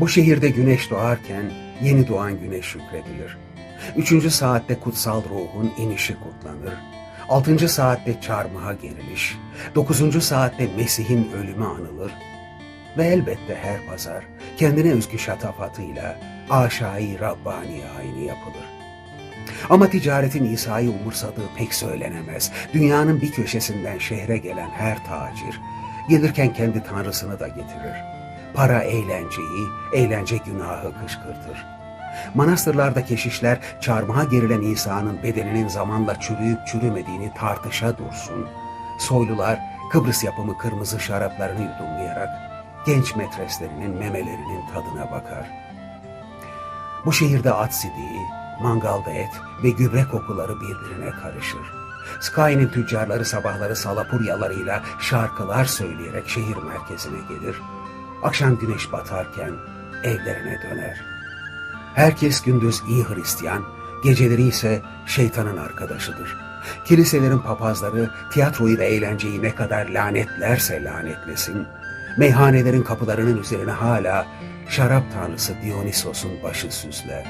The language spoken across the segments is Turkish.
Bu şehirde güneş doğarken yeni doğan güneş şükredilir. Üçüncü saatte kutsal ruhun inişi kutlanır. Altıncı saatte çarmıha geriliş. Dokuzuncu saatte Mesih'in ölümü anılır. Ve elbette her pazar kendine özgü şatafatıyla aşağı Rabbani ayini yapılır. Ama ticaretin İsa'yı umursadığı pek söylenemez. Dünyanın bir köşesinden şehre gelen her tacir, gelirken kendi tanrısını da getirir. Para eğlenceyi, eğlence günahı kışkırtır. Manastırlarda keşişler çarmıha gerilen İsa'nın bedeninin zamanla çürüyüp çürümediğini tartışa dursun. Soylular Kıbrıs yapımı kırmızı şaraplarını yudumlayarak genç metreslerinin memelerinin tadına bakar. Bu şehirde at sidiği, mangalda et ve gübre kokuları birbirine karışır. Sky'nin tüccarları sabahları salapuryalarıyla şarkılar söyleyerek şehir merkezine gelir. Akşam güneş batarken evlerine döner. Herkes gündüz iyi Hristiyan, geceleri ise şeytanın arkadaşıdır. Kiliselerin papazları tiyatroyu ve eğlenceyi ne kadar lanetlerse lanetlesin, meyhanelerin kapılarının üzerine hala şarap tanrısı Dionysos'un başı süsler.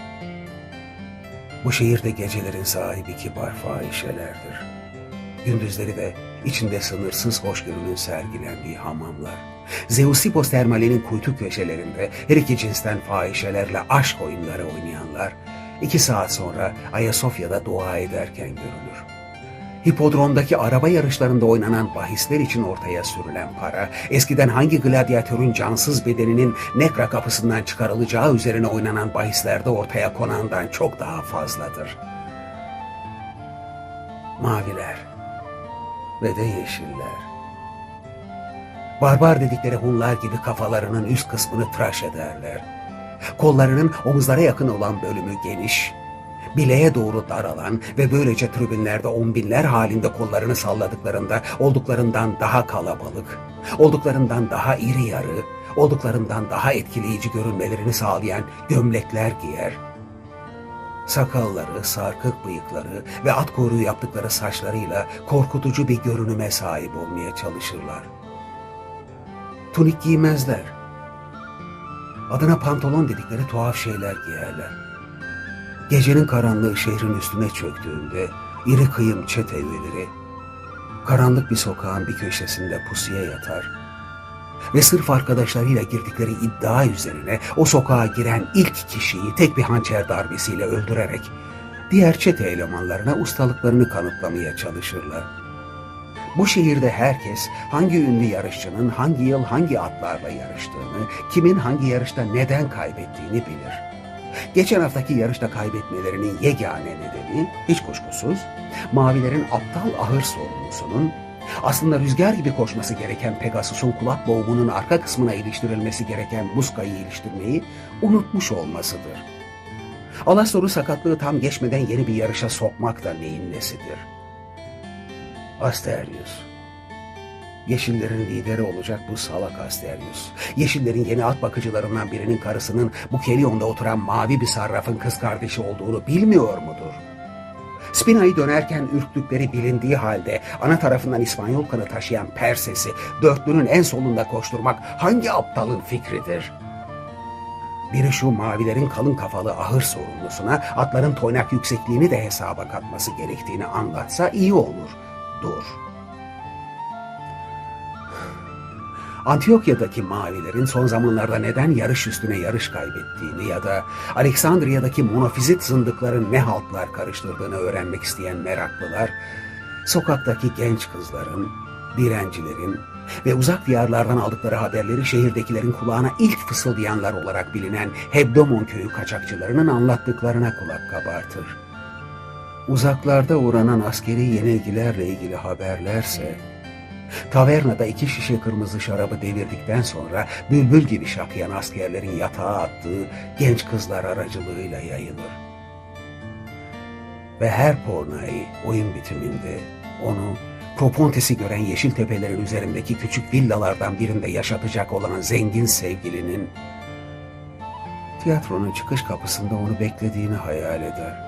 Bu şehirde gecelerin sahibi kibar fahişelerdir. Gündüzleri de içinde sınırsız hoşgörünün sergilendiği hamamlar. Zeusipos termalinin kuytu köşelerinde her iki cinsten fahişelerle aşk oyunları oynayanlar, iki saat sonra Ayasofya'da dua ederken görülür. Hipodromdaki araba yarışlarında oynanan bahisler için ortaya sürülen para, eskiden hangi gladyatörün cansız bedeninin nekra kapısından çıkarılacağı üzerine oynanan bahislerde ortaya konandan çok daha fazladır. Maviler ve de yeşiller. Barbar dedikleri Hunlar gibi kafalarının üst kısmını tıraş ederler. Kollarının omuzlara yakın olan bölümü geniş, bileğe doğru daralan ve böylece tribünlerde on binler halinde kollarını salladıklarında olduklarından daha kalabalık, olduklarından daha iri yarı, olduklarından daha etkileyici görünmelerini sağlayan gömlekler giyer. Sakalları, sarkık bıyıkları ve at kuyruğu yaptıkları saçlarıyla korkutucu bir görünüme sahip olmaya çalışırlar. Tunik giymezler. Adına pantolon dedikleri tuhaf şeyler giyerler. Gecenin karanlığı şehrin üstüne çöktüğünde iri kıyım çete üyeleri karanlık bir sokağın bir köşesinde pusuya yatar ve sırf arkadaşlarıyla girdikleri iddia üzerine o sokağa giren ilk kişiyi tek bir hançer darbesiyle öldürerek diğer çete elemanlarına ustalıklarını kanıtlamaya çalışırlar. Bu şehirde herkes hangi ünlü yarışçının hangi yıl hangi atlarla yarıştığını, kimin hangi yarışta neden kaybettiğini bilir. Geçen haftaki yarışta kaybetmelerinin yegane nedeni hiç kuşkusuz mavilerin aptal ahır sorumlusunun aslında rüzgar gibi koşması gereken Pegasus'un kulak boğumunun arka kısmına iliştirilmesi gereken muskayı iliştirmeyi unutmuş olmasıdır. Alastor'u sakatlığı tam geçmeden yeni bir yarışa sokmak da neyin nesidir? Asterius. Yeşillerin lideri olacak bu salak Asterius. Yeşillerin yeni at bakıcılarından birinin karısının bu Kelion'da oturan mavi bir sarrafın kız kardeşi olduğunu bilmiyor mudur? Spina'yı dönerken ürktükleri bilindiği halde ana tarafından İspanyol kanı taşıyan Perses'i dörtlünün en solunda koşturmak hangi aptalın fikridir? Biri şu mavilerin kalın kafalı ahır sorumlusuna atların toynak yüksekliğini de hesaba katması gerektiğini anlatsa iyi olur. Dur. Antiokya'daki mavilerin son zamanlarda neden yarış üstüne yarış kaybettiğini ya da Aleksandriya'daki monofizit zındıkların ne haltlar karıştırdığını öğrenmek isteyen meraklılar, sokaktaki genç kızların, direncilerin ve uzak diyarlardan aldıkları haberleri şehirdekilerin kulağına ilk fısıldayanlar olarak bilinen Hebdomon köyü kaçakçılarının anlattıklarına kulak kabartır. Uzaklarda uğranan askeri yenilgilerle ilgili haberlerse, Tavernada iki şişe kırmızı şarabı devirdikten sonra bülbül gibi şakıyan askerlerin yatağa attığı genç kızlar aracılığıyla yayılır. Ve her pornayı oyun bitiminde onu Propontes'i gören yeşil tepelerin üzerindeki küçük villalardan birinde yaşatacak olan zengin sevgilinin tiyatronun çıkış kapısında onu beklediğini hayal eder.